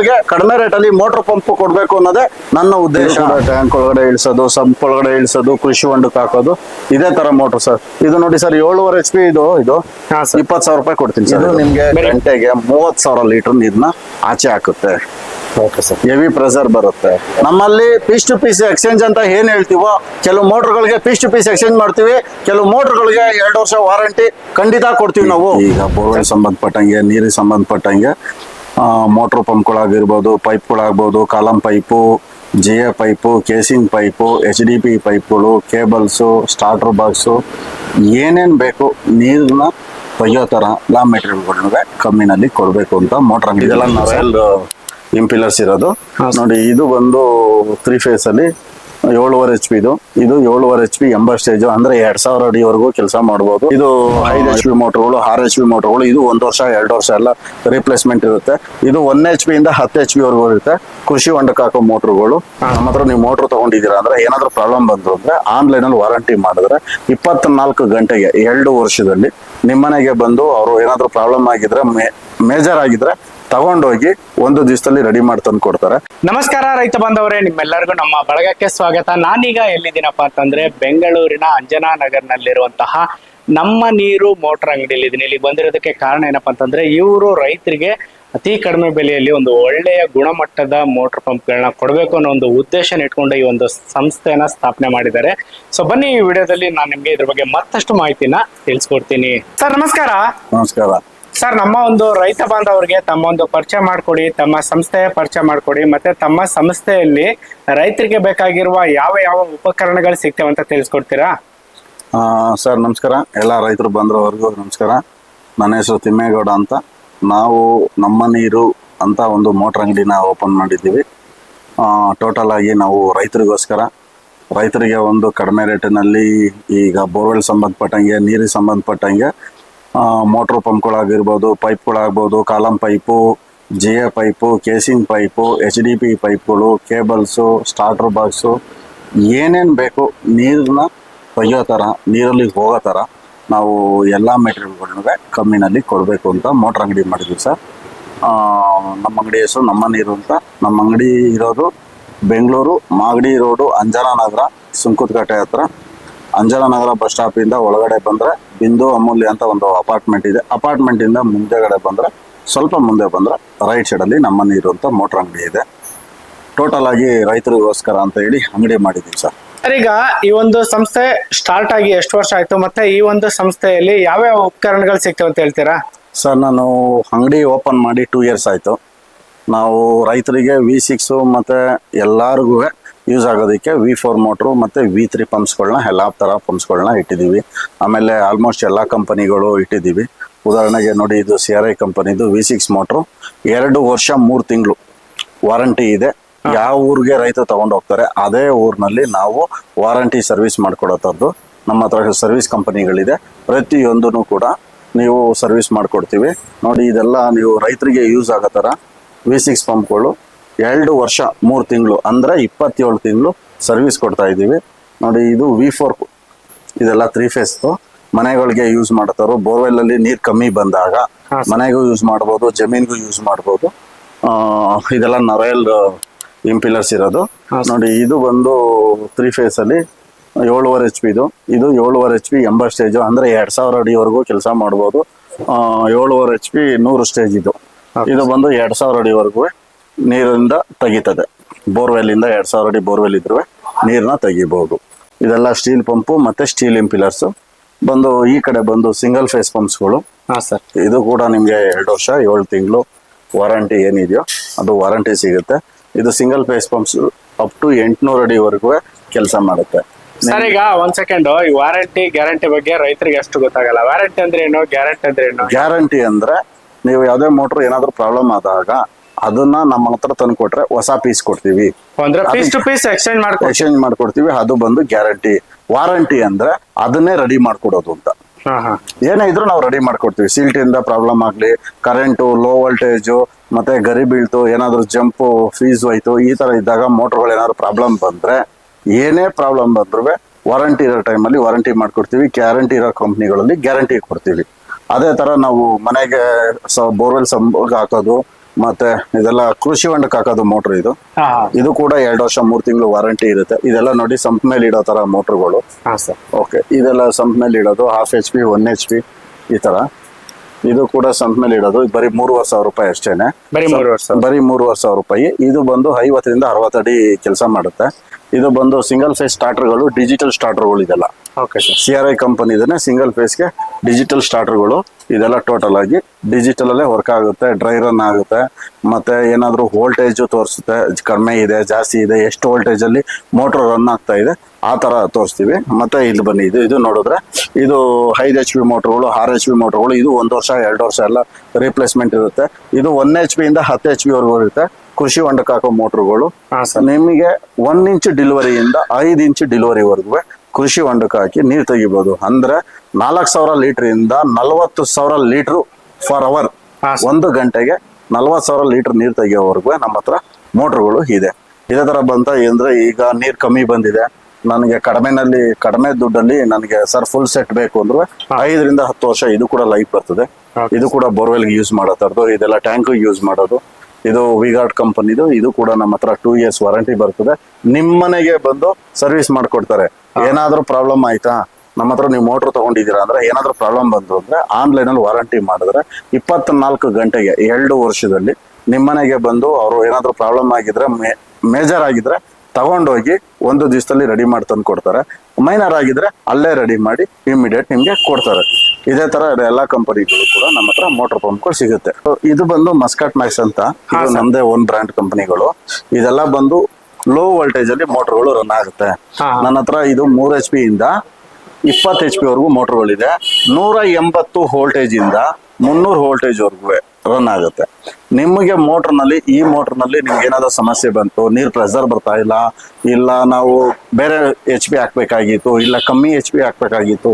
ಮನೆಗಳಿಗೆ ಕಡಿಮೆ ರೇಟ್ ಅಲ್ಲಿ ಮೋಟರ್ ಪಂಪ್ ಕೊಡ್ಬೇಕು ಅನ್ನೋದೇ ನನ್ನ ಉದ್ದೇಶ. ಟ್ಯಾಂಕ್ ಒಳಗಡೆ ಇಳಿಸೋದು ಸಂಪ್ ಒಳಗಡೆ ಇಳಿಸೋದು ಕೃಷಿ ಹೊಂಡಕ್ಕೆ ಹಾಕೋದು ಇದೇ ತರ ಮೋಟರ್ ಸರ್. ಇದು ನೋಡಿ ಸರ್ ಏಳುವರೆ ಎಚ್ ಪಿ ಇದು ಇದು ಹಾ ಸರ್. ಇಪ್ಪತ್ತು ಸಾವಿರ ರೂಪಾಯಿ ಕೊಡ್ತೀನಿ ಸರ್ ಇದು ನಿಮ್ಗೆ ಗಂಟೆಗೆ ಮೂವತ್ ಸಾವಿರ ಲೀಟರ್ ಇದನ್ನ ಆಚೆ ಹಾಕುತ್ತೆ. ಹೆವಿ ಪ್ರೆಸರ್ ಬರುತ್ತೆ. ನಮ್ಮಲ್ಲಿ ಪೀಸ್ ಟು ಪೀಸ್ ಎಕ್ಸ್ಚೇಂಜ್ ಅಂತ ಏನ್ ಹೇಳ್ತೀವೋ ಕೆಲವು ಮೋಟರ್ಗಳಿಗೆ ಪೀಸ್ ಟು ಪೀಸ್ ಎಕ್ಸ್ಚೇಂಜ್ ಮಾಡ್ತೀವಿ ಕೆಲವು ಮೋಟರ್ಗಳಿಗೆ ಎರಡು ವರ್ಷ ವಾರಂಟಿ ಖಂಡಿತ ಕೊಡ್ತೀವಿ ನಾವು. ಈಗ ಬೋರ್ವೆಲ್ ಸಂಬಂಧಪಟ್ಟಂಗೆ ನೀರಿಗೆ ಸಂಬಂಧಪಟ್ಟಂಗೆ ಮೋಟರ್ ಪಂಪ್ಗಳಾಗಿರ್ಬೋದು ಪೈಪ್ಗಳಾಗ್ಬೋದು column pipe G A pipe casing pipe H D P ಪೈಪ್ಗಳು ಕೇಬಲ್ಸು ಸ್ಟಾರ್ಟರ್ ಬಾಕ್ಸು ಏನೇನು ಬೇಕು ನೀರನ್ನ ಒಯ್ಯೋ ಥರ ಲಾ ಮೆಟೀರಿಯಲ್ಗಳನ್ನ ಕಮ್ಮಿನಲ್ಲಿ ಕೊಡಬೇಕು ಅಂತ ಮೋಟ್ರ್ ಅಂಗಡಿ ಇಂಪಿಲರ್ಸ್ ಇರೋದು. ನೋಡಿ ಇದು ಬಂದು ತ್ರೀ ಫೇಸ್ ಅಲ್ಲಿ ಏಳುವರೆ ಎಚ್ ಪಿ ಇದು. ಇದು ಏಳುವರೆ ಎಚ್ ಪಿ ಎಂಬ ಸ್ಟೇಜ್ ಅಂದ್ರೆ ಎರಡ್ ಸಾವಿರ ಅಡಿವರೆಗೂ ಕೆಲಸ ಮಾಡಬಹುದು ಇದು ಐದು ಎಚ್ ಪಿ ಮೋಟರ್ಗಳು ಆರು ಎಚ್ ಪಿ ಮೋಟರ್ಗಳು ಇದು ಒಂದ್ ವರ್ಷ, ಎರಡು ವರ್ಷ ಎಲ್ಲ ರಿಪ್ಲೇಸ್ಮೆಂಟ್ ಇರುತ್ತೆ. ಇದು ಒನ್ ಎಚ್ ಪಿ ಇಂದ ಹತ್ತು ಎಚ್ ಪಿ ವರೆಗೂ ಇರುತ್ತೆ. ಕೃಷಿ ಹೊಂಡಕ್ಕೆ ಹಾಕೋ ಮೋಟರ್ಗಳು ನಮ್ಮ ಹತ್ರ ನೀವು ಮೋಟರ್ ತಗೊಂಡಿದ್ದೀರಾ ಅಂದ್ರೆ ಏನಾದ್ರೂ ಪ್ರಾಬ್ಲಮ್ ಬಂತು ಅಂದ್ರೆ ಆನ್ಲೈನ್ ಅಲ್ಲಿ ವಾರಂಟಿ ಮಾಡಿದ್ರೆ ಇಪ್ಪತ್ನಾಲ್ಕು ಗಂಟೆಗೆ, ಎರಡು ವರ್ಷದಲ್ಲಿ ನಿಮ್ಮನೆಗೆ ಬಂದು ಅವರು ಏನಾದ್ರೂ ಪ್ರಾಬ್ಲಮ್ ಆಗಿದ್ರೆ ಮೇಜರ್ ಆಗಿದ್ರೆ ತಗೊಂಡೋಗಿ ಒಂದು ದಿವಸದಲ್ಲಿ ರೆಡಿ ಮಾಡಿ ತಂದು ಕೊಡ್ತಾರೆ. ನಮಸ್ಕಾರ ರೈತ ಬಾಂಧವರೇ ನಿಮ್ಮೆಲ್ಲರಿಗೂ ನಮ್ಮ ಬಳಗಕ್ಕೆ ಸ್ವಾಗತ. ನಾನೀಗ ಎಲ್ಲಿದ್ದೀನಪ್ಪ ಅಂತಂದ್ರೆ ಬೆಂಗಳೂರಿನ ಅಂಜನಾ ನಗರ್ನಲ್ಲಿರುವಂತಹ ನಮ್ಮ ನೀರು ಮೋಟರ್ ಅಂಗಡಿಯಲ್ಲಿ ಇದೀನಿ ಇಲ್ಲಿ ಬಂದಿರೋದಕ್ಕೆ ಕಾರಣ ಏನಪ್ಪಾ ಅಂತಂದ್ರೆ ಇವರು ರೈತರಿಗೆ ಅತಿ ಕಡಿಮೆ ಬೆಲೆಯಲ್ಲಿ ಒಂದು ಒಳ್ಳೆಯ ಗುಣಮಟ್ಟದ ಮೋಟರ್ ಪಂಪ್ಗಳನ್ನ ಕೊಡಬೇಕು ಅನ್ನೋ ಒಂದು ಉದ್ದೇಶನ ಇಟ್ಕೊಂಡು ಈ ಒಂದು ಸಂಸ್ಥೆಯನ್ನ ಸ್ಥಾಪನೆ ಮಾಡಿದ್ದಾರೆ. ಸೊ ಬನ್ನಿ ಈ ವಿಡಿಯೋದಲ್ಲಿ ನಾನು ನಿಮಗೆ ಇದ್ರ ಬಗ್ಗೆ ಮತ್ತಷ್ಟು ಮಾಹಿತಿನ ತಿಳಿಸ್ಕೊಡ್ತೀನಿ. ಸರ್ ನಮಸ್ಕಾರ. ನಮಸ್ಕಾರ. ಸರ್, ನಮ್ಮ ಒಂದು ರೈತ ಬಾಂಧವರಿಗೆ ತಮ್ಮ ಒಂದು ಪರಿಚಯ ಮಾಡಿಕೊಡಿ, ತಮ್ಮ ಸಂಸ್ಥೆಯ ಪರಿಚಯ ಮಾಡಿಕೊಡಿ, ಮತ್ತೆ ತಮ್ಮ ಸಂಸ್ಥೆಯಲ್ಲಿ ರೈತರಿಗೆ ಬೇಕಾಗಿರುವ ಯಾವ ಯಾವ ಉಪಕರಣಗಳು ಸಿಗ್ತವೆ ಅಂತ ತಿಳಿಸ್ಕೊಡ್ತೀರಾ? ಸರ್, ನಮಸ್ಕಾರ. ಎಲ್ಲ ರೈತರು ಬಂದ್ರವರೆಗೂ ನಮಸ್ಕಾರ. ನನ್ನ ಹೆಸರು ತಿಮ್ಮೇಗೌಡ ಅಂತ. ನಾವು ನಮ್ಮ ನೀರು ಅಂತ ಒಂದು ಮೋಟ್ರ್ ಅಂಗಡಿನ ಓಪನ್ ಮಾಡಿದ್ದೀವಿ. ಟೋಟಲ್ ಆಗಿ ನಾವು ರೈತರಿಗೋಸ್ಕರ, ರೈತರಿಗೆ ಒಂದು ಕಡಿಮೆ ರೇಟಿನಲ್ಲಿ ಈಗ ಬೋರ್ವೆಲ್ ಸಂಬಂಧಪಟ್ಟಂಗೆ, ನೀರಿಗೆ ಸಂಬಂಧಪಟ್ಟಂಗೆ ಮೋಟ್ರ್ ಪಂಪ್ಗಳಾಗಿರ್ಬೋದು ಪೈಪ್ಗಳಾಗ್ಬೋದು column pipe G A pipe casing pipe H D P ಪೈಪ್ಗಳು ಕೇಬಲ್ಸು ಸ್ಟಾರ್ಟರ್ ಬಾಕ್ಸು ಏನೇನು ಬೇಕು ನೀರನ್ನ ಕೊಯ್ಯೋ ಥರ ನೀರಲ್ಲಿ ಹೋಗೋ ಥರ ನಾವು ಎಲ್ಲ ಮೆಟೀರಿಯಲ್ಗಳನ್ನ ಕಮ್ಮಿನಲ್ಲಿ ಕೊಡಬೇಕು ಅಂತ ಮೋಟ್ರ್ ಅಂಗಡಿ ಮಾಡಿದ್ವಿ ಸರ್. ನಮ್ಮ ಅಂಗಡಿ ಹೆಸರು ನಮ್ಮ ನೀರು ಅಂತ. ನಮ್ಮ ಅಂಗಡಿ ಇರೋದು ಬೆಂಗಳೂರು ಮಾಗಡಿ ರೋಡು ಅಂಜನಾ ನಗರ ಸುಂಕುತ್ಕಟ್ಟೆ ಹತ್ರ. ಅಂಜನಾ ನಗರ ಬಸ್ ಸ್ಟಾಪಿಂದ ಒಳಗಡೆ ಬಂದರೆ ಬಿಂದು ಅಮೂಲ್ಯ ಅಂತ ಒಂದು ಅಪಾರ್ಟ್ಮೆಂಟ್ ಇದೆ. ಅಪಾರ್ಟ್ಮೆಂಟ್ ಇಂದ ಮುಂದೆಗಡೆ ಬಂದ್ರೆ ಸ್ವಲ್ಪ ಮುಂದೆ ಬಂದ್ರೆ ರೈಟ್ ಸೈಡ್ ಅಲ್ಲಿ ನಮ್ಮನ್ನ ಇರುವಂತ ಮೋಟರ್ ಅಂಗಡಿ ಇದೆ. ಟೋಟಲ್ ಆಗಿ ರೈತರಿಗೋಸ್ಕರ ಅಂತ ಹೇಳಿ ಅಂಗಡಿ ಮಾಡಿದೀವಿ ಸರ್. ಸರ್ ಈಗ ಈ ಒಂದು ಸಂಸ್ಥೆ ಸ್ಟಾರ್ಟ್ ಆಗಿ ಎಷ್ಟು ವರ್ಷ ಆಯ್ತು ಮತ್ತೆ ಈ ಒಂದು ಸಂಸ್ಥೆಯಲ್ಲಿ ಯಾವ್ಯಾವ ಉಪಕರಣಗಳು ಸಿಗ್ತವೆ ಅಂತ ಹೇಳ್ತೀರಾ? ಸರ್ ನಾನು ಅಂಗಡಿ ಓಪನ್ ಮಾಡಿ ಟೂ ಇಯರ್ಸ್ ಆಯಿತು. ನಾವು ರೈತರಿಗೆ ವಿ ಸಿಕ್ಸು ಮತ್ತು ಎಲ್ಲರಿಗೂ ಯೂಸ್ ಆಗೋದಕ್ಕೆ ವಿ ಫೋರ್ ಮೋಟ್ರು ಮತ್ತು ವಿ ತ್ರೀ ಪಂಪ್ಸ್ಗಳನ್ನ ಎಲ್ಲ ಥರ ಪಂಪ್ಸ್ಗಳನ್ನ ಇಟ್ಟಿದ್ದೀವಿ. ಆಮೇಲೆ ಆಲ್ಮೋಸ್ಟ್ ಎಲ್ಲ ಕಂಪನಿಗಳು ಇಟ್ಟಿದ್ದೀವಿ. ಉದಾಹರಣೆಗೆ ನೋಡಿ ಇದು ಸಿ ಆರ್ ಐ ಕಂಪನಿದು ವಿ ಸಿಕ್ಸ್ ಮೋಟ್ರು ಎರಡು ವರ್ಷ ಮೂರು ತಿಂಗಳು ವಾರಂಟಿ ಇದೆ. ಯಾವ ಊರಿಗೆ ರೈತ ತಗೊಂಡು ಹೋಗ್ತಾರೆ ಅದೇ ಊರಿನಲ್ಲಿ ನಾವು ವಾರಂಟಿ ಸರ್ವಿಸ್ ಮಾಡ್ಕೊಡೋಂಥದ್ದು ನಮ್ಮ ಹತ್ರ ಸರ್ವಿಸ್ ಕಂಪನಿಗಳಿದೆ ಪ್ರತಿಯೊಂದೂ ಕೂಡ ನೀವು ಸರ್ವಿಸ್ ಮಾಡಿಕೊಡ್ತೀವಿ. ನೋಡಿ ಇದೆಲ್ಲ ನೀವು ರೈತರಿಗೆ ಯೂಸ್ ಆಗೋ ಥರ ವಿ ಸಿಕ್ಸ್ ಪಂಪ್ಗಳು ಎರಡು ವರ್ಷ ಮೂರು ತಿಂಗಳು ಅಂದರೆ ಇಪ್ಪತ್ತೇಳು ತಿಂಗಳು ಸರ್ವಿಸ್ ಕೊಡ್ತಾ ಇದ್ದೀವಿ. ನೋಡಿ ಇದು ವಿ ಫೋರ್ ಇದೆಲ್ಲ ತ್ರೀ ಫೇಸ್ ಮನೆಗಳಿಗೆ ಯೂಸ್ ಮಾಡ್ತಾರೋ ಬೋರ್ವೆಲ್ ಅಲ್ಲಿ ನೀರು ಕಮ್ಮಿ ಬಂದಾಗ ಮನೆಗೂ ಯೂಸ್ ಮಾಡ್ಬೋದು ಜಮೀನ್ಗೂ ಯೂಸ್ ಮಾಡ್ಬೋದು. ಆ, ಇದೆಲ್ಲ ನವೆಲ್ ಇಂಪಿಲರ್ಸ್ ಇರೋದು. ನೋಡಿ ಇದು ಬಂದು ತ್ರೀ ಫೇಸ್ ಅಲ್ಲಿ ಏಳುವರೆ ಎಚ್ ಪಿ ಇದು. ಇದು ಏಳುವರೆ ಎಚ್ ಪಿ ಸ್ಟೇಜ್ ಅಂದ್ರೆ ಎರಡ್ ಸಾವಿರ ಅಡಿವರೆಗೂ ಕೆಲಸ ಮಾಡ್ಬೋದು. ಏಳುವರೆ ಎಚ್ ಪಿ ನೂರು ಸ್ಟೇಜ್ ಇದು. ಇದು ಬಂದು ಎರಡ್ ಸಾವಿರ ಅಡಿವರೆಗೂ. ನೀರಿಂದ ತೆಗಿತದೆ. ಬೋರ್ವೆಲ್ ಇಂದ ಎರಡ್ ಸಾವಿರ ಅಡಿ ಬೋರ್ವೆಲ್ ಇದ್ರು ನೀರನ್ನ ತೆಗಿಬೋದು. ಇದೆಲ್ಲ ಸ್ಟೀಲ್ ಪಂಪು ಮತ್ತೆ ಸ್ಟೀಲ್ ಇಂಪಿಲರ್ಸ್ ಬಂದು ಈ ಕಡೆ ಬಂದು ಸಿಂಗಲ್ ಫೇಸ್ ಪಂಪ್ಸ್ಗಳು. ಹಾ ಸರ್. ಇದು ಕೂಡ ನಿಮಗೆ ಎರಡು ವರ್ಷ ಏಳು ತಿಂಗಳು ವಾರಂಟಿ ಏನಿದೆಯೋ ಅದು ವಾರಂಟಿ ಸಿಗುತ್ತೆ. ಇದು single phase pumps up to ಎಂಟುನೂರು ಅಡಿವರೆಗೂ ಕೆಲಸ ಮಾಡುತ್ತೆ. ಸರ್ ಈಗ ಒಂದ್ ಸೆಕೆಂಡ್ ಈ ವಾರಂಟಿ ಗ್ಯಾರಂಟಿ ಬಗ್ಗೆ ರೈತರಿಗೆ ಅಷ್ಟು ಗೊತ್ತಾಗಲ್ಲ. ವಾರಂಟಿ ಅಂದ್ರೆ ಏನು? ಗ್ಯಾರಂಟಿ ಅಂದ್ರೆ ಏನು? ಗ್ಯಾರಂಟಿ ಅಂದ್ರೆ ನೀವು ಯಾವುದೇ ಮೋಟರ್ ಏನಾದರೂ ಪ್ರಾಬ್ಲಮ್ ಆದಾಗ ಅದನ್ನ ನಮ್ಮ ಹತ್ರ ತಂದು ಕೊಟ್ರೆ ಹೊಸ ಪೀಸ್ ಕೊಡ್ತೀವಿ. ಅಂದ್ರೆ ಪೀಸ್ ಟು ಪೀಸ್ ಎಕ್ಸ್ಚೇಂಜ್ ಮಾಡ್ಕೊ ಎಕ್ಸ್ಚೇಂಜ್ ಮಾಡ್ಕೊಡ್ತೀವಿ. ಅದು ಬಂದು ಗ್ಯಾರಂಟಿ ವಾರಂಟಿ ಅಂದ್ರೆ ಅದನ್ನೇ ರೆಡಿ ಮಾಡ್ಕೊಡೋದು ಅಂತ. ಏನೇ ಇದ್ರು ನಾವು ರೆಡಿ ಮಾಡ್ಕೊಡ್ತೀವಿ. ಸಿಲ್ಟಿಂದ ಪ್ರಾಬ್ಲಮ್ ಆಗ್ಲಿ ಕರೆಂಟು ಲೋ ವೋಲ್ಟೇಜು ಮತ್ತೆ ಗರಿ ಬೀಳ್ತು ಏನಾದ್ರು ಜಂಪು ಫೀಸ್ ಹೋಯ್ತು ಈ ತರ ಇದ್ದಾಗ ಮೋಟರ್ಗಳು ಏನಾದ್ರು ಪ್ರಾಬ್ಲಮ್ ಬಂದ್ರೆ ಏನೇ ಪ್ರಾಬ್ಲಮ್ ಬಂದ್ರು ವಾರಂಟಿ ಇರೋ ಟೈಮಲ್ಲಿ ವಾರಂಟಿ ಮಾಡ್ಕೊಡ್ತೀವಿ. ಗ್ಯಾರಂಟಿ ಇರೋ ಕಂಪ್ನಿಗಳಲ್ಲಿ ಗ್ಯಾರಂಟಿ ಕೊಡ್ತೀವಿ. ಅದೇ ತರ ನಾವು ಮನೆಗೆ ಬೋರ್ವೆಲ್ ಸಂಪರ್ಕ ಹಾಕೋದು ಮತ್ತೆ ಇದೆಲ್ಲ ಕೃಷಿ ಹೊಂಡಕ್ಕೆ ಹಾಕೋದು ಮೋಟರ್ ಇದು. ಹಾ ಇದು ಕೂಡ ಎರಡು ವರ್ಷ ಮೂರ್ ತಿಂಗಳು ವಾರಂಟಿ ಇರುತ್ತೆ. ಇದೆಲ್ಲ ನೋಡಿ ಸಂಪ್ ಮೇಲೆ ಇಡೋ ತರ ಮೋಟರ್ಗಳು ಹಾ ಸರ್ ಓಕೆ ಇದೆಲ್ಲ ಸಂಪ್ ಮೇಲೆ ಇಡೋದು half H P one H P ಈ ತರ. ಇದು ಕೂಡ ಸಂಪ್ ಮೇಲೆ ಇಡೋದು. ಇದು ಬರೀ ಮೂರುವರೆ ಸಾವಿರ ರೂಪಾಯಿ ಅಷ್ಟೇನೆ. ಬರೀ ಬರೀ ಮೂರುವರೆ ಸಾವಿರ ರೂಪಾಯಿ. ಇದು ಬಂದು ಐವತ್ತರಿಂದ ಅರವತ್ತು ಅಡಿ ಕೆಲಸ ಮಾಡುತ್ತೆ. ಇದು ಬಂದು ಸಿಂಗಲ್ ಫೇಸ್ ಸ್ಟಾರ್ಟರ್ಗಳು ಡಿಜಿಟಲ್ ಸ್ಟಾರ್ಟರ್ಗಳು ಇದೆಲ್ಲ. Okay sir C R I company ಇದನ್ನ ಸಿಂಗಲ್ ಫೇಸ್ಗೆ ಡಿಜಿಟಲ್ ಸ್ಟಾರ್ಟರ್ಗಳು ಇದೆಲ್ಲ ಟೋಟಲ್ ಆಗಿ ಡಿಜಿಟಲ್ ಅಲ್ಲೇ ವರ್ಕ್ ಆಗುತ್ತೆ ಡ್ರೈ ರನ್ ಆಗುತ್ತೆ. ಮತ್ತೆ ಏನಾದರೂ ವೋಲ್ಟೇಜ್ ತೋರಿಸುತ್ತೆ ಕಡಿಮೆ ಇದೆ ಜಾಸ್ತಿ ಇದೆ ಎಷ್ಟು ವೋಲ್ಟೇಜ್ ಅಲ್ಲಿ ಮೋಟರ್ ರನ್ ಆಗ್ತಾ ಇದೆ ಆ ತರ ತೋರಿಸ್ತೀವಿ. ಮತ್ತೆ ಇಲ್ಲಿ ಬನ್ನಿ ಇದು ಇದು ನೋಡಿದ್ರೆ ಇದು ಐದು ಎಚ್ ಪಿ ಮೋಟರ್ಗಳು ಆರು ಎಚ್ ಪಿ ಮೋಟರ್ಗಳು ಇದು ಒಂದು ವರ್ಷ ಎರಡು ವರ್ಷ ಎಲ್ಲ ರಿಪ್ಲೇಸ್ಮೆಂಟ್ ಇರುತ್ತೆ. ಇದು ಒನ್ ಎಚ್ ಪಿ ಇಂದ ಹತ್ತು ಎಚ್ ಪಿ ವರೆಗೂ ಇರುತ್ತೆ. ಕೃಷಿ ಹೊಂಡಕ್ಕೆ ಹಾಕೋ ಮೋಟರ್ಗಳು ನಿಮಗೆ ಒನ್ ಇಂಚ್ ಡಿಲಿವರಿಯಿಂದ ಐದು ಇಂಚ್ ಡಿಲಿವರಿವರೆಗೂ ಕೃಷಿ ಹೊಂಡಕ್ಕೆ ಹಾಕಿ ನೀರು ತೆಗಿಬೋದು. ಅಂದ್ರೆ ನಾಲ್ಕು ಸಾವಿರ ಲೀಟರ್ ಇಂದ ನಲವತ್ತು ಸಾವಿರ ಲೀಟರ್ ಫಾರ್ ಅವರ್ ಒಂದು ಗಂಟೆಗೆ ನಲವತ್ತು ಸಾವಿರ ಲೀಟರ್ ನೀರು ತೆಗಿಯೋವರೆಗೂ ನಮ್ಮ ಹತ್ರ ಮೋಟರ್ಗಳು ಇದೆ. ಇದೇ ತರ ಬಂತ ಅಂದ್ರೆ ಈಗ ನೀರು ಕಮ್ಮಿ ಬಂದಿದೆ. ನನಗೆ ಕಡಿಮೆನಲ್ಲಿ ಕಡಿಮೆ ದುಡ್ಡಲ್ಲಿ ನನಗೆ ಸರ್ ಫುಲ್ ಸೆಟ್ ಬೇಕು ಅಂದ್ರೆ ಐದರಿಂದ ಹತ್ತು ವರ್ಷ ಇದು ಕೂಡ ಲೈಫ್ ಬರ್ತದೆ. ಇದು ಕೂಡ ಬೋರ್ವೆಲ್ಗೆ ಯೂಸ್ ಮಾಡೋ ತರದು ಇದೆಲ್ಲ ಟ್ಯಾಂಕ್ ಯೂಸ್ ಮಾಡೋದು. ಇದು ವಿಗಾರ್ಡ್ ಕಂಪನಿದು. ಇದು ಕೂಡ ನಮ್ಮ ಹತ್ರ ಟೂ ಇಯರ್ಸ್ ವಾರಂಟಿ ಬರ್ತದೆ. ನಿಮ್ಮನೆಗೆ ಬಂದು ಸರ್ವಿಸ್ ಮಾಡ್ಕೊಡ್ತಾರೆ. ಏನಾದ್ರೂ ಪ್ರಾಬ್ಲಮ್ ಆಯ್ತಾ? ನಮ್ಮ ಹತ್ರ ನೀವು ಮೋಟ್ರ್ ತಗೊಂಡಿದ್ದೀರಾ ಅಂದ್ರೆ ಏನಾದ್ರೂ ಪ್ರಾಬ್ಲಮ್ ಬಂತು ಅಂದ್ರೆ ಆನ್ಲೈನ್ ಅಲ್ಲಿ ವಾರಂಟಿ ಮಾಡಿದ್ರೆ ಇಪ್ಪತ್ನಾಲ್ಕು ಗಂಟೆಗೆ ಎರಡು ವರ್ಷದಲ್ಲಿ ನಿಮ್ಮನೆಗೆ ಬಂದು ಅವರು ಏನಾದ್ರೂ ಪ್ರಾಬ್ಲಮ್ ಆಗಿದ್ರೆ ಮೇಜರ್ ಆಗಿದ್ರೆ ತಗೊಂಡೋಗಿ ಒಂದು ದಿವಸದಲ್ಲಿ ರೆಡಿ ಮಾಡಿ ತಂದು ಕೊಡ್ತಾರೆ ಮೈನರ್ ಆಗಿದ್ರೆ ಅಲ್ಲೇ ರೆಡಿ ಮಾಡಿ ಇಮಿಡಿಯೇಟ್ ನಿಮ್ಗೆ ಕೊಡ್ತಾರೆ. ಇದೇ ತರ ಎಲ್ಲಾ ಕಂಪನಿಗಳು ಕೂಡ ನಮ್ಮ ಹತ್ರ ಮೋಟರ್ ಪಂಪ್ಗಳು ಸಿಗುತ್ತೆ. ಇದು ಬಂದು ಮಸ್ಕಟ್ ಮ್ಯಾಕ್ಸ್ ಅಂತ. ಇದು ನಮ್ದೇ ಓನ್ ಬ್ರ್ಯಾಂಡ್ ಕಂಪನಿಗಳು. ಇದೆಲ್ಲ ಬಂದು ಲೋ ವೋಲ್ಟೇಜ್ ಅಲ್ಲಿ ಮೋಟರ್ಗಳು ರನ್ ಆಗುತ್ತೆ. ನನ್ನ ಹತ್ರ ಇದು ಮೂರ್ ಎಚ್ ಪಿ ಇಂದ ಇಪ್ಪತ್ತು ಎಚ್ ಪಿ ವರೆಗೂ ಮೋಟರ್ಗಳಿದೆ ನೂರ ಎಂಬತ್ತು ವೋಲ್ಟೇಜ್ ಇಂದ ಮುನ್ನೂರು ವೋಲ್ಟೇಜ್ ವರೆಗೂ. ರನ್ ಆಗುತ್ತೆ. ನಿಮಗೆ ಮೋಟರ್ನಲ್ಲಿ ಈ ಮೋಟರ್ನಲ್ಲಿ ನಿಮ್ಗೆ ಏನಾದ್ರು ಸಮಸ್ಯೆ ಬಂತು, ನೀರ್ ಪ್ರೆಸರ್ ಬರ್ತಾ ಇಲ್ಲ ಇಲ್ಲ ನಾವು ಬೇರೆ ಎಚ್ ಪಿ ಹಾಕ್ಬೇಕಾಗಿತ್ತು, ಇಲ್ಲ ಕಮ್ಮಿ ಎಚ್ ಪಿ ಹಾಕ್ಬೇಕಾಗಿತ್ತು,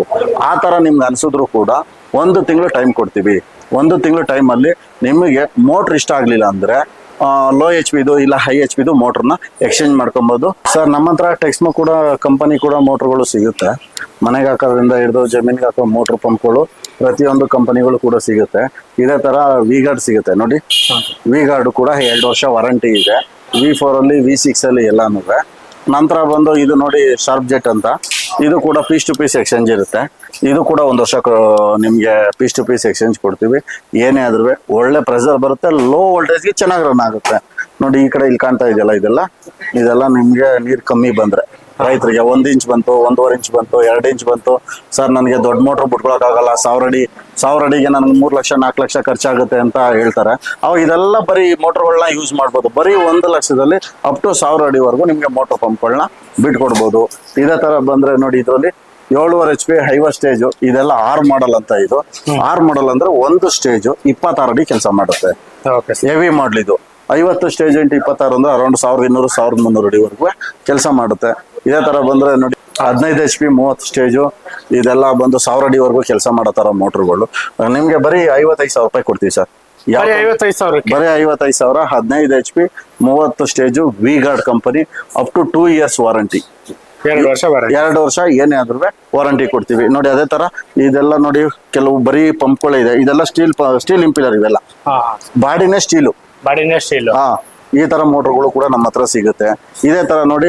ಆ ತರ ನಿಮ್ಗೆ ಅನ್ಸಿದ್ರು ಕೂಡ ಒಂದು ತಿಂಗಳು ಟೈಮ್ ಕೊಡ್ತೀವಿ. ಒಂದು ತಿಂಗಳು ಟೈಮಲ್ಲಿ ನಿಮಗೆ ಮೋಟ್ರ್ ಇಷ್ಟ ಆಗಲಿಲ್ಲ ಅಂದ್ರೆ ಲೋ ಎಚ್ ಪಿದು ಇಲ್ಲ ಹೈ ಎಚ್ ಪಿದು ಮೋಟರ್ನ ಎಕ್ಸ್ಚೇಂಜ್ ಮಾಡ್ಕೊಬೋದು. ಸರ್ ನಮ್ಮ ಹತ್ರ ಟೆಕ್ಸ್ಮೋ ಕೂಡ ಕಂಪನಿ ಕೂಡ ಮೋಟರ್ಗಳು ಸಿಗುತ್ತೆ. ಮನೆಗೆ ಹಾಕೋದ್ರಿಂದ ಹಿಡಿದು ಜಮೀನಿಗೆ ಹಾಕೋ ಮೋಟ್ರ್ ಪಂಪ್ಗಳು ಪ್ರತಿಯೊಂದು ಕಂಪನಿಗಳು ಕೂಡ ಸಿಗುತ್ತೆ. ಇದೇ ತರ ವಿ ಗಾರ್ಡ್ ಸಿಗುತ್ತೆ ನೋಡಿ. ವಿ ಗಾರ್ಡ್ ಕೂಡ ಎರಡು ವರ್ಷ ವಾರಂಟಿ ಇದೆ. ವಿ ಫೋರ್ ಅಲ್ಲಿ ವಿ ಸಿಕ್ಸ್ ಅಲ್ಲಿ ಎಲ್ಲಾನು ನಂತರ ಬಂದು ಇದು ನೋಡಿ ಶಾರ್ಪ್ ಜೆಟ್ ಅಂತ. ಇದು ಕೂಡ ಪೀಸ್ ಟು ಪೀಸ್ ಎಕ್ಸ್ಚೇಂಜ್ ಇರುತ್ತೆ. ಇದು ಕೂಡ ಒಂದು ವರ್ಷ ನಿಮಗೆ ಪೀಸ್ ಟು ಪೀಸ್ ಎಕ್ಸ್ಚೇಂಜ್ ಕೊಡ್ತೀವಿ. ಏನೇ ಆದ್ರೂ ಒಳ್ಳೆ ಪ್ರೆಸರ್ ಬರುತ್ತೆ ಲೋ ವೋಲ್ಟೇಜ್ಗೆ ಚೆನ್ನಾಗಿ ರನ್ ಆಗುತ್ತೆ. ನೋಡಿ ಈ ಕಡೆ ಇಲ್ಲಿ ಕಾಣ್ತಾ ಇದೆಯಲ್ಲ, ಇದೆಲ್ಲ? ಇದೆಲ್ಲ ನಿಮ್ಗೆ ನೀರು ಕಮ್ಮಿ ಬಂದ್ರೆ. ರೈತರಿಗೆ ಒಂದ್ ಇಂಚ್ ಬಂತು ಒಂದೂವರೆ ಇಂಚ್ ಬಂತು ಎರಡು ಇಂಚ್ ಬಂತು. ಸರ್ ನನಗೆ ದೊಡ್ಡ ಮೋಟ್ರ್ ಬಿಟ್ಕೊಳಕ್ಕಾಗಲ್ಲ. ಸಾವಿರ ಅಡಿ ಸಾವಿರ ಅಡಿಗೆ ನನಗೆ ಮೂರು ಲಕ್ಷ ನಾಲ್ಕು ಲಕ್ಷ ಖರ್ಚಾಗುತ್ತೆ ಅಂತ ಹೇಳ್ತಾರೆ. ಅವಾಗ ಇದೆಲ್ಲ ಬರೀ ಮೋಟ್ರ್ಗಳನ್ನ ಯೂಸ್ ಮಾಡ್ಬೋದು. ಬರೀ ಒಂದು ಲಕ್ಷದಲ್ಲಿ ಅಪ್ ಟು ಸಾವಿರ ಅಡಿವರೆಗೂ ನಿಮಗೆ ಮೋಟ್ರ್ ಪಂಪ್ಗಳನ್ನ ಬಿಟ್ಕೊಡ್ಬೋದು. ಇದೇ ತರ ಬಂದ್ರೆ ನೋಡಿ ಇದರಲ್ಲಿ ಏಳುವರೆ ಎಚ್ ಪಿ ಹೈವರ್ ಸ್ಟೇಜು ಇದೆಲ್ಲ ಆರ್ ಮಾಡಲ್ ಅಂತ ಇದು. ಆರ್ ಮಾಡಲ್ ಅಂದ್ರೆ ಒಂದು ಸ್ಟೇಜ್ ಇಪ್ಪತ್ತಾರು ಅಡಿ ಕೆಲಸ ಮಾಡುತ್ತೆ. ಹೆವಿ ಮಾಡಲ್ ಇದು. ಐವತ್ತು ಸ್ಟೇಜ್ ಇಂಟು ಇಪ್ಪತ್ತಾರು ಅಂದ್ರೆ ಅರೌಂಡ್ ಸಾವಿರದ ಇನ್ನೂರು ಸಾವಿರದ ಮುನ್ನೂರು ಅಡಿವರೆಗೂ ಕೆಲಸ ಮಾಡುತ್ತೆ. ಇದೇ ತರ ಬಂದ್ರೆ ನೋಡಿ ಹದಿನೈದು ಎಚ್ ಪಿ ಮೂವತ್ತು ಸ್ಟೇಜು ಇದೆಲ್ಲ ಬಂದು ಸಾವಿರ ಅಡಿವರೆಗೂ ಕೆಲಸ ಮಾಡೋ ತರ ಮೋಟ್ರ್ಗಳು ನಿಮ್ಗೆ ಬರೀ ಐವತ್ತೈದು ಸಾವಿರ ರೂಪಾಯಿ ಕೊಡ್ತೀವಿ ಸರ್. ಬರೀ ಐವತ್ತೈದು ಸಾವಿರ ಬರೀ ಐವತ್ತೈದು ಸಾವಿರ ಹದಿನೈದು ಎಚ್ ಪಿ ಮೂವತ್ತು stage V guard company up to two years warranty ಎರಡು ವರ್ಷ ಎರಡು ವರ್ಷ ಏನೇ ಆದ್ರೂ ವಾರಂಟಿ ಕೊಡ್ತೀವಿ. ನೋಡಿ ಅದೇ ತರ ಇದೆಲ್ಲ ನೋಡಿ ಕೆಲವು ಬರೀ ಪಂಪ್ಗಳೇ ಇದೆ. ಇದೆಲ್ಲ ಸ್ಟೀಲ್ ಸ್ಟೀಲ್ ಇಂಪಿಲರ್ ಇವೆಲ್ಲ. ಬಾಡಿನೇ ಸ್ಟೀಲು ಬಾಡಿನೇ ಸ್ಟೀಲ್ ಹಾ. ಈ ತರ ಮೋಟರ್ಗಳು ಕೂಡ ನಮ್ಮ ಹತ್ರ ಸಿಗುತ್ತೆ. ಇದೇ ತರ ನೋಡಿ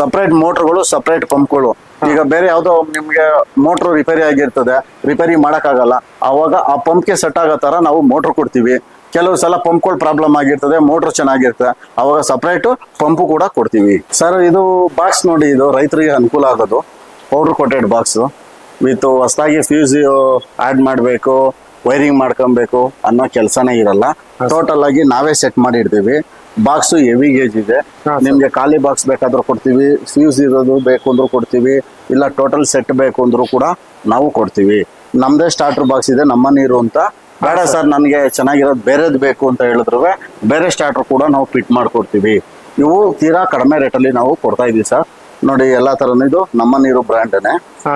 ಸಪ್ರೇಟ್ ಮೋಟರ್ಗಳು ಸಪ್ರೇಟ್ ಪಂಪ್ಗಳು ಈಗ ಬೇರೆ ಯಾವ್ದೋ ನಿಮ್ಗೆ ಮೋಟರ್ ರಿಪೇರಿ ಆಗಿರ್ತದೆ ರಿಪೇರಿ ಮಾಡಕ್ಕಾಗಲ್ಲ. ಅವಾಗ ಆ ಪಂಪ್ಗೆ ಸೆಟ್ ಆಗೋ ತರ ನಾವು ಮೋಟರ್ ಕೊಡ್ತೀವಿ. ಕೆಲವು ಸಲ ಪಂಪ್ಗಳು ಪ್ರಾಬ್ಲಮ್ ಆಗಿರ್ತದೆ, ಮೋಟರ್ ಚೆನ್ನಾಗಿರ್ತದೆ ಅವಾಗ ಸಪ್ರೇಟ್ ಪಂಪ್ ಕೂಡ ಕೊಡ್ತೀವಿ. ಸರ್ ಇದು ಬಾಕ್ಸ್ ನೋಡಿ, ಇದು ರೈತರಿಗೆ ಅನುಕೂಲ ಆಗೋದು. ಪೌಡರ್ ಕೊಟೆಡ್ ಬಾಕ್ಸ್ ವಿತ್ ಹೊಸದಾಗಿ ಫ್ಯೂಸ್ ಆಡ್ ಮಾಡಬೇಕು. ವೈರಿಂಗ್ ಮಾಡ್ಕೊಬೇಕು ಅನ್ನೋ ಕೆಲಸನೇ ಇರಲ್ಲ. ಟೋಟಲ್ ಆಗಿ ನಾವೇ ಸೆಟ್ ಮಾಡಿರ್ತೀವಿ ಬಾಕ್ಸ್ ಹೆವಿ ಗೇಜ್ ಇದೆ. ನಿಮ್ಗೆ ಖಾಲಿ ಬಾಕ್ಸ್ ಬೇಕಾದ್ರೂ ಕೊಡ್ತೀವಿ. ಫ್ಯೂಸ್ ಇರೋದು ಬೇಕು ಅಂದ್ರೂ ಕೊಡ್ತೀವಿ. ಇಲ್ಲ ಟೋಟಲ್ ಸೆಟ್ ಬೇಕು ಅಂದ್ರೂ ಕೂಡ ನಾವು ಕೊಡ್ತೀವಿ. ನಮ್ದೇ ಸ್ಟಾರ್ಟರ್ ಬಾಕ್ಸ್ ಇದೆ ನಮ್ಮ ನೀರು ಅಂತ. ಬೇಡ ಸರ್. ನನಗೆ ಚೆನ್ನಾಗಿರೋದು ಬೇರೆದು ಬೇಕು ಅಂತ ಹೇಳಿದ್ರು. ಬೇರೆ ಸ್ಟಾರ್ಟರ್ ಕೂಡ ನಾವು ಫಿಟ್ ಮಾಡ್ಕೊಡ್ತೀವಿ. ಇವು ತೀರಾ ಕಡಿಮೆ ರೇಟಲ್ಲಿ ನಾವು ಕೊಡ್ತಾ ಇದೀವಿ ಸರ್. ನೋಡಿ ಎಲ್ಲಾ ತರನು ಇದು ನಮ್ಮ ನೀರು ಬ್ರ್ಯಾಂಡನೇ ಹಾ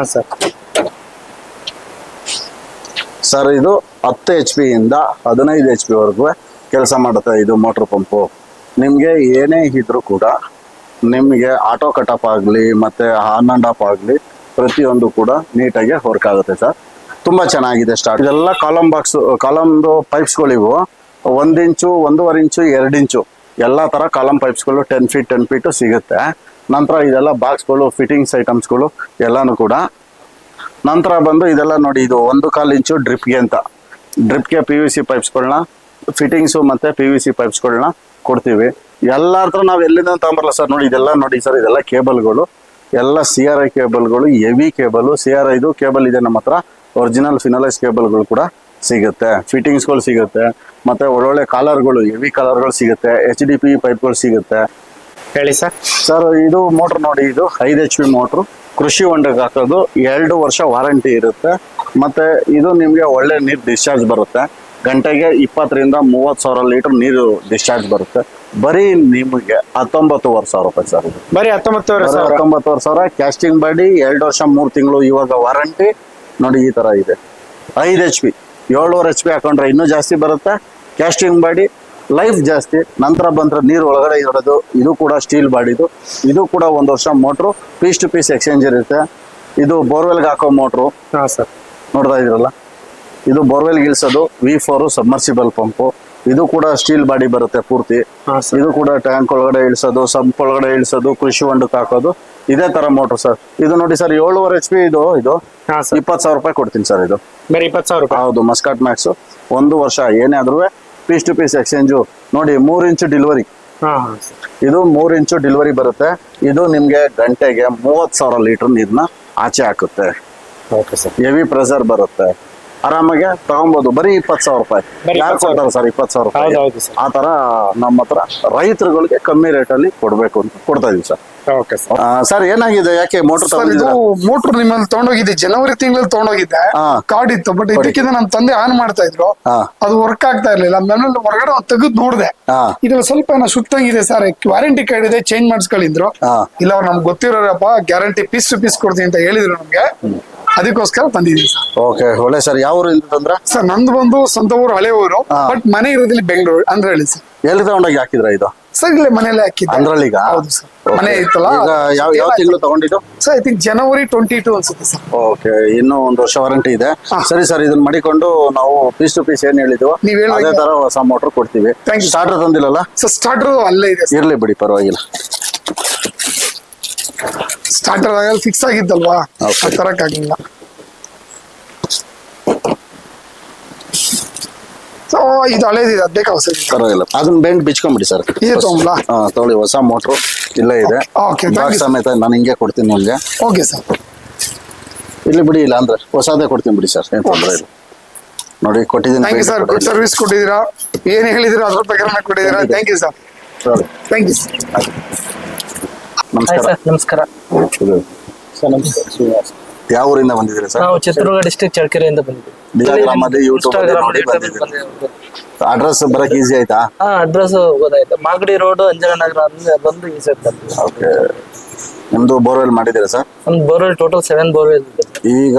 ಸರ್, ಇದು ಹತ್ತು ಎಚ್ ಪಿ ಇಂದ ಹದಿನೈದು ಎಚ್ ಪಿ ವರೆಗೂ ಕೆಲಸ ಮಾಡುತ್ತೆ ಇದು ಮೋಟ್ರ್ ಪಂಪು ನಿಮಗೆ ಏನೇ ಇದ್ರೂ ಕೂಡ ನಿಮಗೆ ಆಟೋ ಕಟಪ್ ಆಗಲಿ ಮತ್ತು ಆನ್ ಆ್ಯಂಡ್ ಆಫ್ ಆಗಲಿ ಪ್ರತಿಯೊಂದು ಕೂಡ ನೀಟಾಗಿ ವರ್ಕ್ ಆಗುತ್ತೆ ಸರ್. ತುಂಬ ಚೆನ್ನಾಗಿದೆ ಸ್ಟಾರ್ಟ್ ಇದೆಲ್ಲ ಕಾಲಮ್ ಬಾಕ್ಸ್ ಕಾಲಮ್ದು ಪೈಪ್ಸ್ಗಳಿವು ಒಂದ್ ಇಂಚು, ಒಂದೂವರೆ ಇಂಚು, ಎರಡು ಇಂಚು. ಎಲ್ಲ ತರ ಕಾಲಮ್ ಪೈಪ್ಸ್ಗಳು ಟೆನ್ ಫೀಟ್ ಟೆನ್ ಫೀಟು ಸಿಗುತ್ತೆ. ನಂತರ ಇದೆಲ್ಲ ಬಾಕ್ಸ್ಗಳು ಫಿಟ್ಟಿಂಗ್ಸ್ ಐಟಮ್ಸ್ಗಳು ಎಲ್ಲನೂ ಕೂಡ ನಂತರ ಬಂದು ಇದೆಲ್ಲ ನೋಡಿ ಇದು ಒಂದು ಕಾಲು ಇಂಚು ಡ್ರಿಪ್ಗೆ ಅಂತ. ಡ್ರಿಪ್ಗೆ ಪಿ ವಿ ಸಿ ಪೈಪ್ಸ್ಗಳನ್ನ ಫಿಟ್ಟಿಂಗ್ಸು ಮತ್ತೆ ಪಿ ವಿ ಸಿ ಪೈಪ್ಸ್ಗಳನ್ನ ಕೊಡ್ತೀವಿ. ಎಲ್ಲ ಹತ್ರ ನಾವು ಎಲ್ಲಿಂದ ತಗೊಂಬರಲ್ಲ ಸರ್? ನೋಡಿ ಇದೆಲ್ಲ ನೋಡಿ ಸರ್ ಇದೆಲ್ಲ ಕೇಬಲ್ಗಳು. ಎಲ್ಲ ಸಿ ಆರ್ ಐ ಕೇಬಲ್ಗಳು ಹೆವಿ ಕೇಬಲ್ ಸಿ ಆರ್ ಐದು ಕೇಬಲ್ ಇದೆ ನಮ್ಮ ಹತ್ರ. ಒರಿಜಿನಲ್ ಫಿನಲೈಸ್ ಕೇಬಲ್ಗಳು ಕೂಡ ಸಿಗುತ್ತೆ. ಫಿಟ್ಟಿಂಗ್ಸ್ಗಳು ಸಿಗುತ್ತೆ. ಮತ್ತೆ ಒಳ್ಳೊಳ್ಳೆ ಕಾಲರ್ಗಳು ಹೆವಿ ಕಾಲರ್ಗಳು ಸಿಗುತ್ತೆ. ಎಚ್ ಡಿ ಪಿ ಪೈಪ್ಗಳು ಸಿಗುತ್ತೆ. ಹೇಳಿ ಸರ್. ಸರ್ ಇದು ಮೋಟ್ರ್ ನೋಡಿ ಇದು ಐದು ಎಚ್ ಪಿ ಮೋಟ್ರು ಕೃಷಿ ಹೊಂಡಕ್ಕೆ ಹಾಕೋದು ಎರಡು ವರ್ಷ ವಾರಂಟಿ ಇರುತ್ತೆ. ಮತ್ತೆ ಇದು ನಿಮಗೆ ಒಳ್ಳೆ ನೀರು ಡಿಸ್ಚಾರ್ಜ್ ಬರುತ್ತೆ. ಗಂಟೆಗೆ ಇಪ್ಪತ್ತರಿಂದ ಮೂವತ್ತು ಸಾವಿರ ಲೀಟರ್ ನೀರು ಡಿಸ್ಚಾರ್ಜ್ ಬರುತ್ತೆ. ಬರೀ ನಿಮಗೆ ಹತ್ತೊಂಬತ್ತುವರೆ ಸಾವಿರ ರೂಪಾಯಿ ಸರ್. ಬರೀ ಹತ್ತೊಂಬತ್ತುವರೆ ಸಾವಿರ? ಹತ್ತೊಂಬತ್ತುವರೆ ಸಾವಿರ. ಕ್ಯಾಸ್ಟಿಂಗ್ ಬಾಡಿ ಎರಡು ವರ್ಷ ಮೂರು ತಿಂಗಳು ಇವಾಗ ವಾರಂಟಿ. ನೋಡಿ ಈ ತರ ಇದೆ. ಐದು ಎಚ್ ಪಿ ಏಳುವರೆ ಎಚ್ ಪಿ ಹಾಕೊಂಡ್ರೆ ಇನ್ನೂ ಜಾಸ್ತಿ ಬರುತ್ತೆ. ಕ್ಯಾಸ್ಟಿಂಗ್ ಬಾಡಿ ಲೈಫ್ ಜಾಸ್ತಿ ನಂತರ ಬಂದ್ರೆ ನೀರು ಒಳಗಡೆ ಇರೋದು ಇದು ಕೂಡ ಸ್ಟೀಲ್ ಬಾಡಿದು. ಇದು ಕೂಡ ಒಂದು ವರ್ಷ motor piece to piece exchange ಇರುತ್ತೆ. ಇದು ಬೋರ್ವೆಲ್ಗೆ ಹಾಕೋ ಮೋಟ್ರು ಹಾಂ ಸರ್ ನೋಡ್ತಾ ಇದ್ರಲ್ಲ ಇದು ಬೋರ್ವೆಲ್ ಇಳಿಸೋದು ವಿ ಫೋರು ಸಬ್ಮರ್ಸಿಬಲ್ ಪಂಪು ಇದು ಕೂಡ ಸ್ಟೀಲ್ ಬಾಡಿ ಬರುತ್ತೆ ಪೂರ್ತಿ. ಹಾ ಸರ್ ಇದು ಕೂಡ ಟ್ಯಾಂಕ್ ಒಳಗಡೆ ಇಳಿಸೋದು ಸಂಪ್ ಒಳಗಡೆ ಇಳಿಸೋದು ಕೃಷಿ ಹೊಂಡಕ್ಕೆ ಹಾಕೋದು. ಇದೇ ತರ ಮೋಟ್ರ್ ಸರ್ ಇದು ನೋಡಿ ಸರ್ ಏಳುವರೆ ಎಚ್ ಪಿ ಇದು ಇದು. ಹಾ ಸರ್ ಇಪ್ಪತ್ತು ಸಾವಿರ ರೂಪಾಯಿ ಕೊಡ್ತೀನಿ ಸರ್ ಇದು. ಬರೀ ಇಪ್ಪತ್ತು ಸಾವಿರ ರೂಪಾಯಿ. ಹೌದು ಮಸ್ಕಾಟ್ ಮ್ಯಾಕ್ಸ್ ಒಂದು ವರ್ಷ ಏನೇ ಆದ್ರೂ ಪೀಸ್ ಟು ಪೀಸ್ ಎಕ್ಸ್ಚೇಂಜು. ನೋಡಿ ಮೂರು ಇಂಚು ಡಿಲಿವರಿ ಇದು ಮೂರು ಇಂಚು ಡಿಲಿವರಿ ಬರುತ್ತೆ. ಇದು ನಿಮಗೆ ಗಂಟೆಗೆ ಮೂವತ್ತು ಸಾವಿರ ಲೀಟರ್ ನೀರನ್ನ ಆಚೆ ಹಾಕುತ್ತೆ. Okay sir. ಹೆವಿ ಪ್ರೆಸರ್ ಬರುತ್ತೆ. ಆರಾಮಾಗೆ ತಗೊಬೋದು. ಬರೀ ಇಪ್ಪತ್ತು ಸಾವಿರ ರೂಪಾಯಿ. ಯಾರು ಕೊಡ್ತಾರೆ ಸರ್ ಇಪ್ಪತ್ತು ಸಾವಿರ ರೂಪಾಯಿ? ಆ ತರ ನಮ್ಮ ಹತ್ರ ರೈತರುಗಳಿಗೆ ಕಮ್ಮಿ ರೇಟಲ್ಲಿ ಕೊಡಬೇಕು ಅಂತ ಕೊಡ್ತಾ ಇದೀವಿ ಸರ್. ಓಕೆ ಸರ್ ಸರ್ ಏನಾಗಿದೆ? ಯಾಕೆ ಮೋಟರ್ ಸರ್ ಇದು ಮೋಟರ್ ನಿಮ್ಮಲ್ಲಿ ತಗೊಂಡೋಗಿದ್ದೆ ಜನವರಿ ತಿಂಗಳಲ್ಲಿ ತಗೊಂಡೋಗಿದ್ದೆ ಹಾ. ಕಾರ್ಡ್ ಇತ್ತು ಬಟ್ ಇದಕ್ಕಿಂತ ನಮ್ ತಂದೆ ಆನ್ ಮಾಡ್ತಾ ಇದ್ರು. ಹಾ. ಅದು ವರ್ಕ್ ಆಗ್ತಾ ಇರ್ಲಿಲ್ಲ. ಆಮೇಲೆ ಹೊರಗಡೆ ತೆಗೆದು ನೋಡಿದೆ. ಹಾ. ಇದ್ರಲ್ಲಿ ಸ್ವಲ್ಪ ಏನೋ ಸುತ್ತಂಗಿದೆ ಸರ್ ವಾರಂಟಿ ಕಾರ್ಡ್ ಇದೆ ಚೇಂಜ್ ಮಾಡಿಸ್ಕೊಳ್ಳಿದ್ರು. ಹಾ. ಇಲ್ಲ ಅವ್ರು ನಮ್ಗೆ ಗೊತ್ತಿರೋರಪ್ಪ ಗ್ಯಾರಂಟಿ ಪೀಸ್ ಟು ಪೀಸ್ ಕೊಡ್ತೀನಿ ಅಂತ ಹೇಳಿದ್ರು ನಮ್ಗೆ. ಅದಕ್ಕೋಸ್ಕರ ತಂದಿದ್ದೀನಿ ಸರ್. ಓಕೆ ಒಳ್ಳೆ ಸರ್. ಯಾವ ಊರಿಂದ ತಂದ್ರ? ಸರ್ ನಂದು ಬಂದು ಸ್ವಂತ ಊರು ಹಳೆ ಊರು ಹಾ. ಬಟ್ ಮನೆ ಇರೋದಿಲ್ಲಿ ಬೆಂಗಳೂರು ಅಂದ್ರೆ ಹೇಳಿ ಸರ್. ಎಲ್ಲಿ ತಗೊಂಡೋಗಿ ಹಾಕಿದ್ರ ಇದು? ಸರ್ ಇಲ್ಲಿ ಮನೆಯಲ್ಲೇ ಹಾಕಿದ್ದೆ. ಅಂದ್ರಲ್ಲಿ ಹೌದು ಸರ್. ಮನೆ ಇತ್ತಲ್ಲ ಈಗ ಯಾವ ಯಾವ ತಿಂಗಳು ತಗೊಂಡಿದ್ದು? Sir I think January twenty two ಅನ್ಸುತ್ತೆ ಸರ್. ಓಕೆ ಇನ್ನೂ ಒಂದು ವರ್ಷ ವಾರಂಟಿ ಇದೆ. ಹಾ. ಸರಿ ಸರ್ ಇದನ್ನ ಮಾಡಿಕೊಂಡು ನಾವು ಪೀಸ್ ಟು ಪೀಸ್ ಏನ್ ಹೇಳಿದ್ವು ನೀವ್ ಅದೇ ತರ ಹೊಸ ಮೋಟರ್ ಕೊಡ್ತೀವಿ. Thank you. ಸ್ಟಾರ್ಟರ್ ತಂದಿಲ್ಲಲ್ಲ? ಸರ್ ಸ್ಟಾರ್ಟರ್ ಅಲ್ಲೇ ಇದೆ ಸರ್. ಇರ್ಲಿ ಬಿಡಿ ಪರವಾಗಿಲ್ಲ. ಸ್ಟಾರ್ಟರ್ ಆಗಲ್ಲ ಫಿಕ್ಸ್ ಆಗಿದ್ದಲ್ವಾ ಆ ತರಕ್ಕಾಗಿಲ್ಲ ಸೊ ಇದು ಹಳೇದಿದೆ ಅದೇ ಹೊಸ ಪರವಾಗಿಲ್ಲ. ಅದನ್ನ ಬೆಂಡ್ ಬಿಚ್ಕೊಂಬಿಡಿ ಸರ್. ಇದು ತಗೊಂಬ್ಲಾ? ಹಾ ತಗೊಳ್ಳಿ ಹೊಸ ಮೋಟ್ರು ಇಲ್ಲೇ ಇದೆ. Okay box. ಸಮೇತ ನಾನು ಹಿಂಗೆ ಕೊಡ್ತೀನಿ ನಿಮಗೆ. ಓಕೆ ಸರ್ ಇಲ್ಲಿ ಬಿಡಿ ಇಲ್ಲ ಅಂದ್ರೆ ಹೊಸದೇ ಕೊಡ್ತೀನಿ ಬಿಡಿ ಸರ್ ಏನ್ ತೊಂದರೆ ಇಲ್ಲ. ನೋಡಿ ಕೊಟ್ಟಿದ್ದೀನಿ thank you sir good service ಕೊಟ್ಟಿದ್ದೀರಾ? ಏನು ಹೇಳಿದಿರಾ ಅದ್ರ ಪ್ರಕಾರ ಕೊಟ್ಟಿದ್ದೀರಾ? Thank you sir thank you sir ನಮಸ್ಕಾರ. ಸರ್ ನಮಸ್ಕಾರ. ಸರ್ ಯಾವ ಊರಿಂದ ಬಂದಿದ್ದೀರಾ ಸರ್? ನಾವು ಚಿತ್ರದುರ್ಗ ಡಿಸ್ಟ್ರಿಕ್ಟ್ ಚಳ್ಳಕೆರೆಯಿಂದ ಬಂದಿದ್ದೀವಿ. ಅಲ್ಲಿ ಯೂಟ್ಯೂಬ್ ಅಲ್ಲಿ Instagram ನೋಡಿ ಬಂದಿದ್ದೀರಾ. ಅಡ್ರೆಸ್ ಬರಕ್ ಈಸಿ ಆಯ್ತಾ? ಹಾ ಅಡ್ರೆಸ್ ಗೊತ್ತಾಯ್ತು. ಮಾಗಡಿ ರೋಡ್ ಅಂಜನ ನಗರ ಅಂದ್ರೆ ಬಂದು ಈಸಿ ಸೈಡ್ ಓಕೆ. ನಿಮ್ದು ಬೋರ್ವೆಲ್ ಮಾಡಿದ್ದೀರಾ ಸರ್? ಒಂದು ಬೋರ್ವೆಲ್ ಟೋಟಲ್ ಸೆವೆನ್ ಬೋರ್ವೆಲ್ ಇದೆ. ಈಗ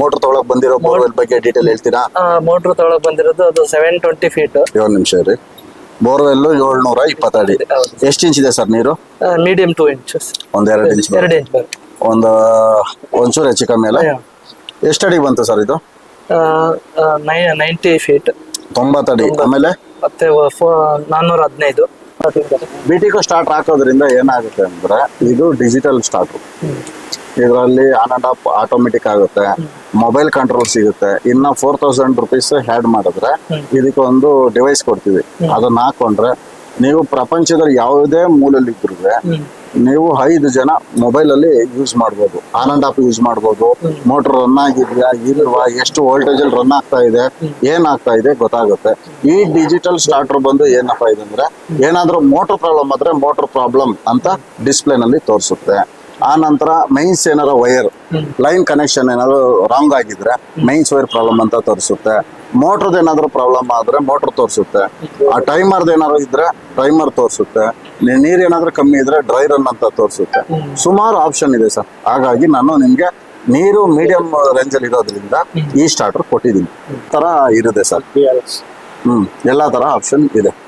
ಮೋಟರ್ ತಗೊಳಕ್ ಬಂದಿರೋ ಬೋರ್ವೆಲ್ ಬಗ್ಗೆ ಡೀಟೇಲ್ ಹೇಳ್ತೀರಾ? ಮೋಟರ್ ತಗೊಳಕ್ ಬಂದಿರೋದು ಅದು ಸೆವೆನ್ ಟ್ವೆಂಟಿ ಫೀಟ್ ಏಳು ನಿಮಿಷ ರೀ ಬೋರ್ವೆಲ್ ಏಳ್ನೂರ ಇಪ್ಪತ್ತಡಿ. ಎಷ್ಟು ಇಂಚ್ ಇದೆ ಸರ್ ನೀರು? ಮೀಡಿಯಂ ಟೂ ಇಂಚಸ್ ಒಂದ್ ಎರಡು ಇಂಚ್ ಎರಡು ಇಂಚ್ ಬರುತ್ತೆ. ಒಂದು ಒಂಚೂರು ಹೆಚ್ಚು ಕಮ್ಮಿ ಅಲ್ಲ? ಎಷ್ಟು ಅಡಿ ಬಂತು ಸರ್ ಇದು? ನೈ ನೈಂಟಿ ಫೀಟ್ ತೊಂಬತ್ತಡಿ. ಆಮೇಲೆ? ಮತ್ತೆ ನಾನ್ನೂರ ಹದಿನೈದು. ಬಿಟಿಗೂ ಸ್ಟಾರ್ಟ್ ಹಾಕೋದ್ರಿಂದ ಏನಾಗುತ್ತೆ ಅಂದ್ರೆ ಇದು ಡಿಜಿಟಲ್ ಸ್ಟಾರ್ಟ್ ಇದರಲ್ಲಿ ಆನ್ ಅಂಡ್ ಆಫ್ ಆಟೋಮೆಟಿಕ್ ಆಗುತ್ತೆ. ಮೊಬೈಲ್ ಕಂಟ್ರೋಲ್ ಸಿಗುತ್ತೆ. ಇನ್ನ ಫೋರ್ ತೌಸಂಡ್ ರುಪೀಸ್ ಹ್ಯಾಡ್ ಮಾಡಿದ್ರೆ ಇದಕ್ಕೆ ಒಂದು ಡಿವೈಸ್ ಕೊಡ್ತೀವಿ. ಅದನ್ನ ಹಾಕೊಂಡ್ರೆ ನೀವು ಪ್ರಪಂಚದಲ್ಲಿ ಯಾವುದೇ ಮೂಲಲ್ಲಿ ಇದ್ರು ನೀವು ಐದು ಜನ ಮೊಬೈಲ್ ಅಲ್ಲಿ ಯೂಸ್ ಮಾಡ್ಬೋದು. ಆನ್ ಅಂಡ್ ಆಫ್ ಯೂಸ್ ಮಾಡ್ಬೋದು. ಮೋಟರ್ ರನ್ ಆಗಿದ್ಯಾ, ಇಲ್ವಾ, ಎಷ್ಟು ವೋಲ್ಟೇಜ್ ಅಲ್ಲಿ ರನ್ ಆಗ್ತಾ ಇದೆ, ಏನ್ ಆಗ್ತಾ ಇದೆ ಗೊತ್ತಾಗುತ್ತೆ. ಈ ಡಿಜಿಟಲ್ ಸ್ಟಾರ್ಟರ್ ಬಂದು ಏನಪ್ಪಾ ಇದೆ ಅಂದ್ರೆ ಏನಾದ್ರೂ ಮೋಟರ್ ಪ್ರಾಬ್ಲಮ್ ಆದ್ರೆ ಮೋಟರ್ ಪ್ರಾಬ್ಲಮ್ ಅಂತ ಡಿಸ್ಪ್ಲೇ ನಲ್ಲಿ ತೋರಿಸುತ್ತೆ. ಆ ನಂತರ ಮೈನ್ಸ್ ಏನಾರ ವೈರ್ ಲೈನ್ ಕನೆಕ್ಷನ್ ಏನಾದ್ರು ರಾಂಗ್ ಆಗಿದ್ರೆ ಮೈನ್ಸ್ ವೈರ್ ಪ್ರಾಬ್ಲಮ್ ಅಂತ ತೋರಿಸುತ್ತೆ. ಮೋಟರ್ದ ಏನಾದ್ರು ಪ್ರಾಬ್ಲಮ್ ಆದ್ರೆ ಮೋಟರ್ ತೋರಿಸುತ್ತೆ. ಆ ಟೈಮರ್ದು ಏನಾದ್ರು ಇದ್ರೆ ಟೈಮರ್ ತೋರಿಸುತ್ತೆ. ನೀರ್ ಏನಾದ್ರು ಕಮ್ಮಿ ಇದ್ರೆ ಡ್ರೈ ರನ್ ಅಂತ ತೋರಿಸುತ್ತೆ. ಸುಮಾರು ಆಪ್ಷನ್ ಇದೆ ಸರ್. ಹಾಗಾಗಿ ನಾನು ನಿಮ್ಗೆ ನೀರು ಮೀಡಿಯಂ ರೇಂಜ್ ಅಲ್ಲಿ ಇರೋದ್ರಿಂದ ಈ ಸ್ಟಾರ್ಟರ್ ಕೊಟ್ಟಿದ್ದೀನಿ. ತರ ಇರುತ್ತೆ ಸರ್. ಹ್ಮ್, ಎಲ್ಲಾ ತರ ಆಪ್ಷನ್ ಇದೆ.